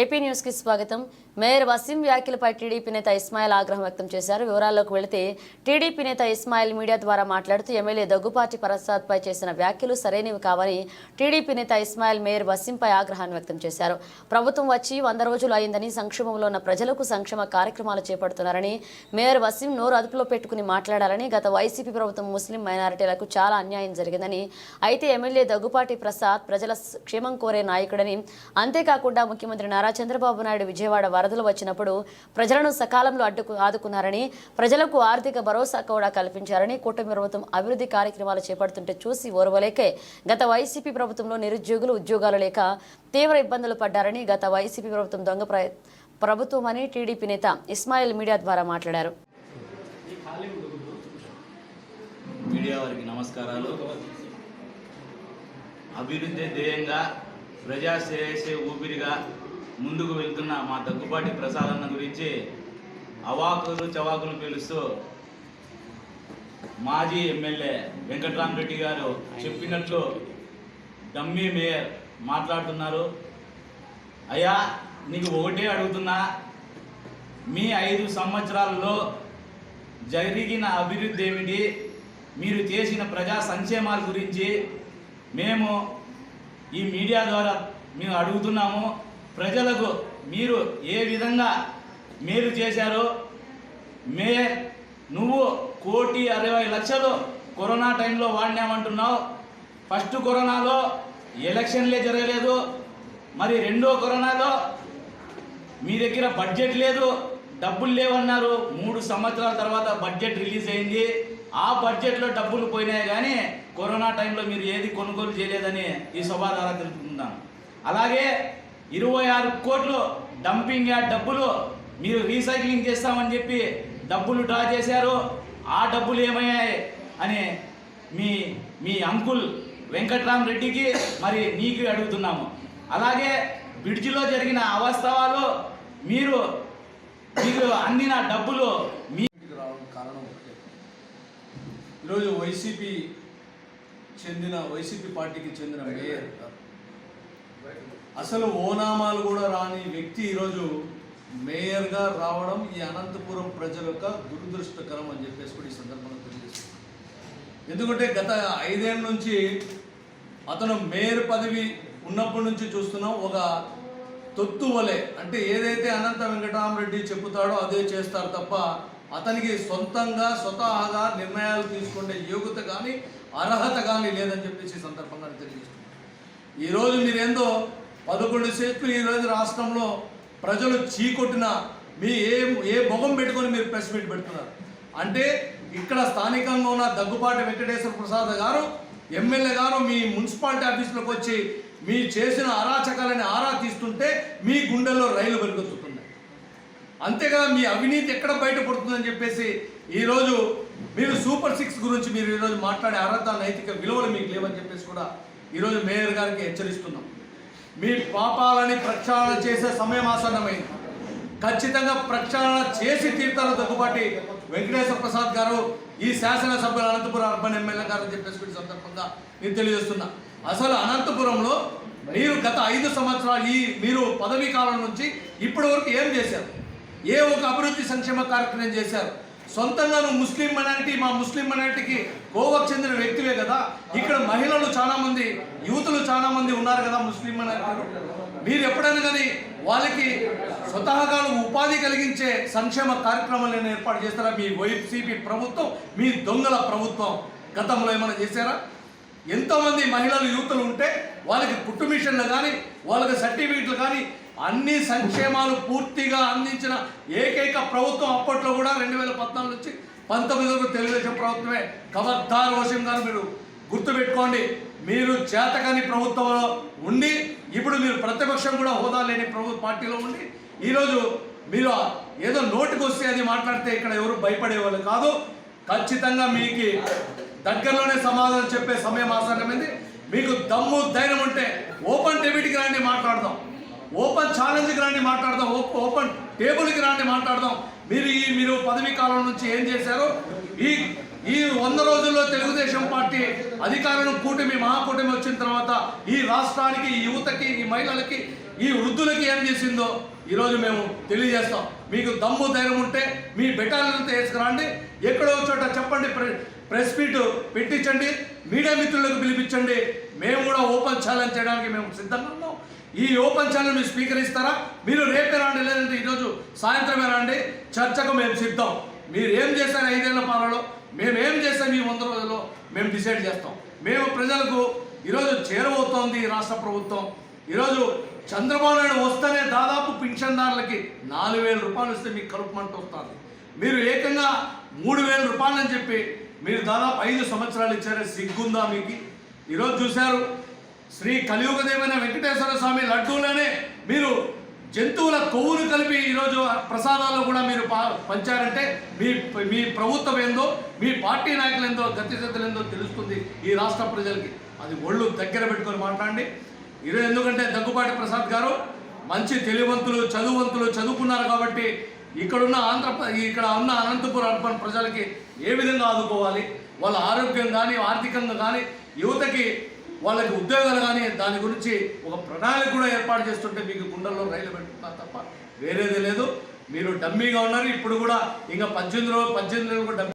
AP న్యూస్కి స్వాగతం. Mayor Waseem వ్యాఖ్యలపై టీడీపీ నేత ఇస్మాయిల్ ఆగ్రహం వ్యక్తం చేశారు. వివరాల్లోకి వెళితే టీడీపీ నేత ఇస్మాయిల్ మీడియా ద్వారా మాట్లాడుతూ ఎమ్మెల్యే దగ్గుపాటి ప్రసాద్ పై చేసిన వ్యాఖ్యలు సరైనవి కావని టీడీపీ నేత ఇస్మాయిల్ మేయర్ వసీంపై ఆగ్రహాన్ని వ్యక్తం చేశారు. ప్రభుత్వం వచ్చి వంద రోజులు అయిందని సంక్షేమంలో ఉన్న ప్రజలకు సంక్షేమ కార్యక్రమాలు చేపడుతున్నారని మేయర్ వసీం నోరు అదుపులో పెట్టుకుని మాట్లాడాలని గత వైసీపీ ప్రభుత్వం ముస్లిం మైనారిటీలకు చాలా అన్యాయం జరిగిందని అయితే ఎమ్మెల్యే దగ్గుపాటి ప్రసాద్ ప్రజల క్షేమం కోరే నాయకుడని అంతేకాకుండా ముఖ్యమంత్రి నారా చంద్రబాబు నాయుడు విజయవాడ వరదలు వచ్చినప్పుడు ప్రజలను సకాలంలో అడ్డుకు ఆదుకున్నారని ప్రజలకు ఆర్థిక భరోసా కూడా కల్పించారని కూటమి ప్రభుత్వం అభివృద్ధి కార్యక్రమాలు చేపడుతుంటే చూసి ఓర్వలేకే. గత వైసీపీ ప్రభుత్వంలో నిరుద్యోగులు ఉద్యోగాలు లేక తీవ్ర ఇబ్బందులు పడ్డారని గత వైసీపీ ప్రభుత్వం దొంగ ప్ర ప్రభుత్వం అని టీడీపీ నేత ఇస్మాయిల్ మీడియా ద్వారా మాట్లాడారు. మీడియా వారికి నమస్కారాలు. అభివృద్ధి ధ్యేయంగా ప్రజా ఊపిరిగా ముందుకు వెళ్తున్న మా దగ్గుబాటి ప్రసాదన్న గురించి అవాకులు చవాకులు పిలుస్తూ మాజీ ఎమ్మెల్యే వెంకట్రామరెడ్డి గారు చెప్పినట్లు డమ్మీ మేయర్ మాట్లాడుతున్నారు. అయ్యా నీకు ఒకటే అడుగుతున్నా. మీ ఐదు సంవత్సరాల్లో జరిగిన అభివృద్ధి ఏమిటి? మీరు చేసిన ప్రజా సంక్షేమాల గురించి మేము ఈ మీడియా ద్వారా మేము అడుగుతున్నాము. ప్రజలకు మీరు ఏ విధంగా మేలు చేశారో మే నువ్వు కోటి అరవై లక్షలు కరోనా టైంలో వాడినామంటున్నావు. ఫస్ట్ కరోనాలో ఎలక్షన్లే జరగలేదు. మరి రెండో కరోనాలో మీ దగ్గర బడ్జెట్ లేదు. డబ్బులు లేవన్నారు. మూడు సంవత్సరాల తర్వాత బడ్జెట్ రిలీజ్ అయింది. ఆ బడ్జెట్లో డబ్బులు పోయినాయి కానీ కరోనా టైంలో మీరు ఏది కొనుగోలు చేయలేదని ఈ సభా ద్వారా తెలుపుకుందాం. అలాగే ఇరవై ఆరు కోట్లు డంపింగ్ యార్డ్ డబ్బులు మీరు రీసైక్లింగ్ చేస్తామని చెప్పి డబ్బులు డ్రా చేశారు. ఆ డబ్బులు ఏమయ్యాయి అని మీ మీ అంకుల్ వెంకట్రామ్ రెడ్డికి మరి నీకు అడుగుతున్నాము. అలాగే బ్రిడ్జిలో జరిగిన అవాస్తవాలు మీరు మీకు అందిన డబ్బులు మీ రావడం కారణం ఒకటే. ఈరోజు వైసీపీ చెందిన వైసీపీ పార్టీకి చెందిన మేయర్ అసలు ఓనామాలు కూడా రాని వ్యక్తి ఈరోజు మేయర్గా రావడం ఈ అనంతపురం ప్రజల యొక్క దురదృష్టకరం అని చెప్పేసి కూడా ఈ సందర్భంగా తెలియజేస్తుంది ఎందుకంటే గత ఐదేళ్ళ నుంచి అతను మేయర్ పదవి ఉన్నప్పటి నుంచి చూస్తున్నాం ఒక తొత్తు వలె అంటే ఏదైతే అనంత వెంకటరామరెడ్డి చెబుతాడో అదే చేస్తారు తప్ప అతనికి సొంతంగా స్వతహాగా నిర్ణయాలు తీసుకునే యోగ్యత కానీ అర్హత కానీ లేదని చెప్పేసి ఈ సందర్భంగా తెలియజేస్తున్నాం ఈరోజు మీరేందో పదకొండు సీట్లు ఈరోజు రాష్ట్రంలో ప్రజలు చీకొట్టిన మీ ఏ ఏ మొగం పెట్టుకొని మీరు ప్రెస్ మీట్ పెడుతున్నారు? అంటే ఇక్కడ స్థానికంగా ఉన్న దగ్గుపాటి వెంకటేశ్వర ప్రసాద్ గారు ఎమ్మెల్యే గారు మీ మున్సిపాలిటీ ఆఫీసులోకి వచ్చి మీ చేసిన అరాచకాలని ఆరా తీస్తుంటే మీ గుండెల్లో రైలు వెలుగొత్తుతున్నాయి అంతేగా మీ అవినీతి ఎక్కడ బయటపడుతుందని చెప్పేసి ఈరోజు మీరు సూపర్ సిక్స్ గురించి మీరు ఈరోజు మాట్లాడే అర్హత నైతిక విలువలు మీకు లేవని చెప్పేసి కూడా ఈరోజు మేయర్ గారికి హెచ్చరిస్తున్నాం. మీ పాపాలని ప్రక్షాళన చేసే సమయం ఆసన్నమైంది. ఖచ్చితంగా ప్రక్షాళన చేసి తీర్థాలు దగ్గుబాటి వెంకటేశ్వర ప్రసాద్ గారు ఈ శాసనసభ్యులు అనంతపురం అర్బన్ ఎమ్మెల్యే గారు అని చెప్పేసి సందర్భంగా నేను తెలియజేస్తున్నా. అసలు అనంతపురంలో మీరు గత ఐదు సంవత్సరాలు ఈ మీరు పదవీ కాలం నుంచి ఇప్పటి వరకు ఏం చేశారు? ఏ ఒక అభివృద్ధి సంక్షేమ కార్యక్రమం చేశారు? సొంతంగా నువ్వు ముస్లిం మైనారిటీ మా ముస్లిం మైనారిటీకి గోవాకు చెందిన వ్యక్తివే కదా. ఇక్కడ మహిళలు చాలామంది యువతులు చాలామంది ఉన్నారు కదా ముస్లిం మైనారిటీలు మీరు ఎప్పుడైనా కానీ వాళ్ళకి స్వతహాగా ఉపాధి కలిగించే సంక్షేమ కార్యక్రమాలను ఏర్పాటు చేస్తారా? మీ వైసీపీ ప్రభుత్వం మీ దొంగల ప్రభుత్వం. గతంలో ఏమైనా చేశారా? ఎంతోమంది మహిళలు యువతులు ఉంటే వాళ్ళకి కుట్టు మిషన్లు కానీ వాళ్ళకి సర్టిఫికెట్లు కానీ అన్ని సంక్షేమాలు పూర్తిగా అందించిన ఏకైక ప్రభుత్వం అప్పట్లో కూడా రెండు వేల పద్నాలుగు నుంచి పంతొమ్మిది వరకు తెలుగుదేశం ప్రభుత్వమే. కవర్ధార్ వసీం గారు మీరు గుర్తుపెట్టుకోండి మీరు చేతకాని ప్రభుత్వంలో ఉండి ఇప్పుడు మీరు ప్రతిపక్షం కూడా హోదా లేని ప్రభు పార్టీలో ఉండి ఈరోజు మీరు ఏదో నోటుకు వస్తే అది మాట్లాడితే ఇక్కడ ఎవరు భయపడేవాళ్ళు కాదు. ఖచ్చితంగా మీకు దగ్గరలోనే సమాధానం చెప్పే సమయం ఆసన్నమైంది. మీకు దమ్ము ధైర్యం ఉంటే ఓపెన్ డెబిట్కి రండి మాట్లాడదాం. ఓపెన్ ఛాలెంజ్కి రాండి మాట్లాడదాం. ఓపెన్ టేబుల్కి రాండి మాట్లాడదాం. మీరు ఈ మీరు పదవీ కాలం నుంచి ఏం చేశారో? ఈ ఈ వంద రోజుల్లో తెలుగుదేశం పార్టీ అధికారం కూటమి మహాకూటమి వచ్చిన తర్వాత ఈ రాష్ట్రానికి ఈ యువతకి ఈ మహిళలకి ఈ వృద్ధులకి ఏం చేసిందో ఈరోజు మేము తెలియజేస్తాం. మీకు దమ్ము ధైర్యం ఉంటే మీ బెటాలియన్తో వేసుకురండి. ఎక్కడో చోట చెప్పండి ప్రెస్ మీట్ పెట్టించండి. మీడియా మిత్రులకు పిలిపించండి. మేము కూడా ఓపెన్ ఛాలెంజ్ చేయడానికి మేము సిద్ధంగా ఉన్నాం. ఈ ఓపెన్ ఛానల్ మీరు స్వీకరిస్తారా? మీరు రేపే రండి లేదంటే ఈరోజు సాయంత్రమే రండి. చర్చకు మేము సిద్ధం. మీరు ఏం చేశారు ఐదేళ్ళ పాలలో మేము ఏం చేస్తాం ఈ వంద రోజుల్లో? మేము డిసైడ్ చేస్తాం. మేము ప్రజలకు ఈరోజు చేరబోతోంది రాష్ట్ర ప్రభుత్వం. ఈరోజు చంద్రబాబు నాయుడు వస్తేనే దాదాపు పింఛన్దారులకి నాలుగు వేల రూపాయలు ఇస్తే మీకు కలుపుమంట వస్తుంది. మీరు ఏకంగా మూడు వేల రూపాయలు అని చెప్పి మీరు దాదాపు ఐదు సంవత్సరాలు ఇచ్చారే సిగ్గుందా మీకు? ఈరోజు చూశారు శ్రీ కలియుగదేవైన వెంకటేశ్వర స్వామి లడ్డూలోనే మీరు జంతువుల కొవ్వును కలిపి ఈరోజు ప్రసాదాలు కూడా మీరు పా- పంచారంటే మీ మీ ప్రభుత్వం ఏందో మీ పార్టీ నాయకులు ఏందో గతిశతులు ఏందో తెలుస్తుంది ఈ రాష్ట్ర ప్రజలకి. అది ఒళ్ళు దగ్గర పెట్టుకొని మాట్లాడండి. ఈరోజు ఎందుకంటే దగ్గుపాటి ప్రసాద్ గారు మంచి తెలివంతులు చదువువంతులు చదువుకున్నారు కాబట్టి ఇక్కడున్న ఆంధ్ర ఇక్కడ ఉన్న అనంతపురం అర్బన్ ప్రజలకి ఏ విధంగా ఆదుకోవాలి? వాళ్ళ ఆరోగ్యం కానీ ఆర్థికంగా కానీ యువతకి వాళ్ళకి ఉద్యోగాలు కానీ దాని గురించి ఒక ప్రణాళిక కూడా ఏర్పాటు చేస్తుంటే మీకు గుండెల్లో రైలు పెట్టుకున్నారు తప్ప వేరేది లేదు. మీరు డమ్మీగా ఉన్నారు. ఇప్పుడు కూడా ఇంకా పద్దెనిమిది రోజులు పద్దెనిమిది రోజులు డమ్మీ